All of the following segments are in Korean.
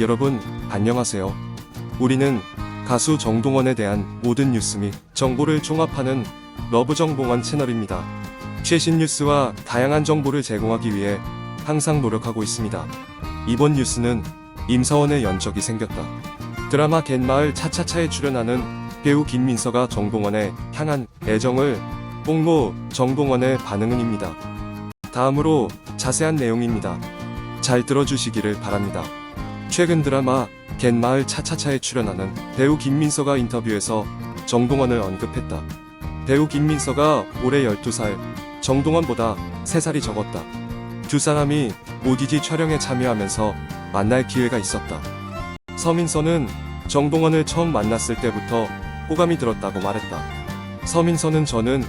여러분, 안녕하세요. 우리는 가수 정동원에 대한 모든 뉴스 및 정보를 종합하는 러브 정봉원 채널입니다. 최신 뉴스와 다양한 정보를 제공하기 위해 항상 노력하고 있습니다. 이번 뉴스는 임서원의 연적이 생겼다. 드라마 갯마을 차차차에 출연하는 배우 김민서가 정동원에 향한 애정을 뽕모 정동원의 반응은입니다. 다음으로 자세한 내용입니다. 잘 들어주시기를 바랍니다. 최근 드라마 갯마을 차차차에 출연하는 배우 김민서가 인터뷰에서 정동원을 언급했다. 배우 김민서가 올해 12살, 정동원보다 3살이 적었다. 두 사람이 ODD 촬영에 참여하면서 만날 기회가 있었다. 서민서는 정동원을 처음 만났을 때부터 호감이 들었다고 말했다. 서민서는 저는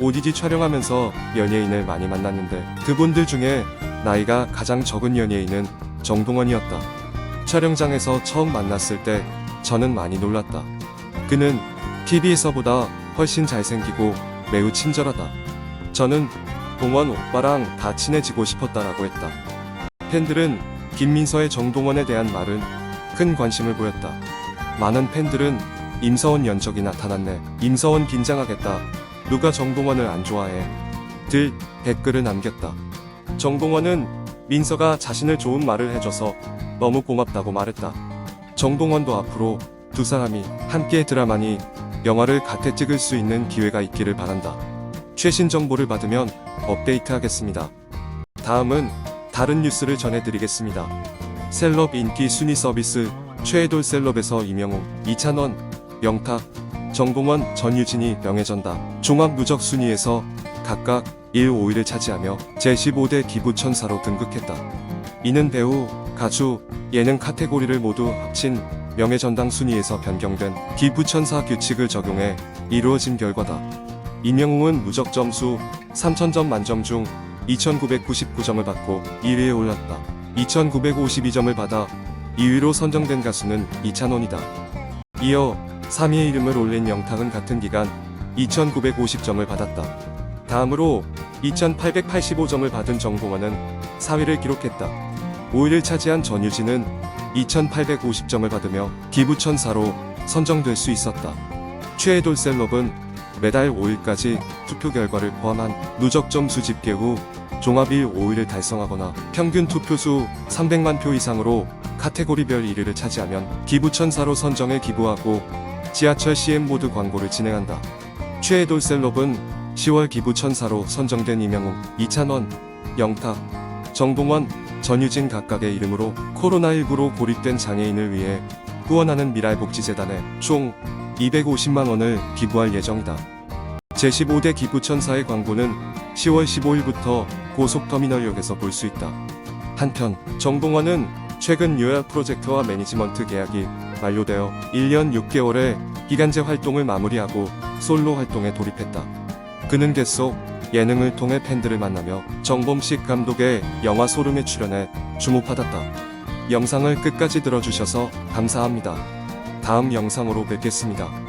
ODD 촬영하면서 연예인을 많이 만났는데 그분들 중에 나이가 가장 적은 연예인은 정동원이었다. 촬영장에서 처음 만났을 때 저는 많이 놀랐다. 그는 TV에서보다 훨씬 잘생기고 매우 친절하다. 저는 동원 오빠랑 다 친해지고 싶었다라고 했다. 팬들은 김민서의 정동원에 대한 말은 큰 관심을 보였다. 많은 팬들은 임서원 연적이 나타났네. 임서원 긴장하겠다. 누가 정동원을 안 좋아해. 들 댓글을 남겼다. 정동원은 민서가 자신을 좋은 말을 해줘서 너무 고맙다고 말했다. 정동원도 앞으로 두 사람이 함께 드라마니 영화를 같이 찍을 수 있는 기회가 있기를 바란다. 최신 정보를 받으면 업데이트 하겠습니다. 다음은 다른 뉴스를 전해드리겠습니다. 셀럽 인기 순위 서비스 최애돌 셀럽에서 이명웅, 이찬원, 영탁, 정동원, 전유진이 명예전당 종합 누적 순위에서 각각 1, 5위를 차지하며 제15대 기부천사로 등극했다. 이는 배우, 가수, 예능 카테고리를 모두 합친 명예전당 순위에서 변경된 기부천사 규칙을 적용해 이루어진 결과다. 이명웅은 누적 점수 3000점 만점 중 2999점을 받고 1위에 올랐다. 2952점을 받아 2위로 선정된 가수는 이찬원이다. 이어 3위의 이름을 올린 영탁은 같은 기간 2950점을 받았다. 다음으로 2885점을 받은 정동원은 4위를 기록했다. 5위를 차지한 전유진은 2850점을 받으며 기부천사로 선정될 수 있었다. 최애돌 셀럽은 매달 5일까지 투표 결과를 포함한 누적 점수 집계 후 종합 1, 5위를 달성하거나 평균 투표수 300만 표 이상으로 카테고리별 1위를 차지하면 기부천사로 선정해 기부하고 지하철 CM 모드 광고를 진행한다. 최애돌 셀럽은 10월 기부천사로 선정된 이명웅, 이찬원, 영탁, 정동원, 전유진 각각의 이름으로 코로나19로 고립된 장애인을 위해 후원하는 미랄복지재단에 총 250만 원을 기부할 예정이다. 제15대 기부천사의 광고는 10월 15일부터 고속터미널역에서 볼 수 있다. 한편 정동원은 최근 뉴욕 프로젝트와 매니지먼트 계약이 만료되어 1년 6개월의 기간제 활동을 마무리하고 솔로 활동에 돌입했다. 그는 계속 예능을 통해 팬들을 만나며 정범식 감독의 영화 소름에 출연해 주목받았다. 영상을 끝까지 들어주셔서 감사합니다. 다음 영상으로 뵙겠습니다.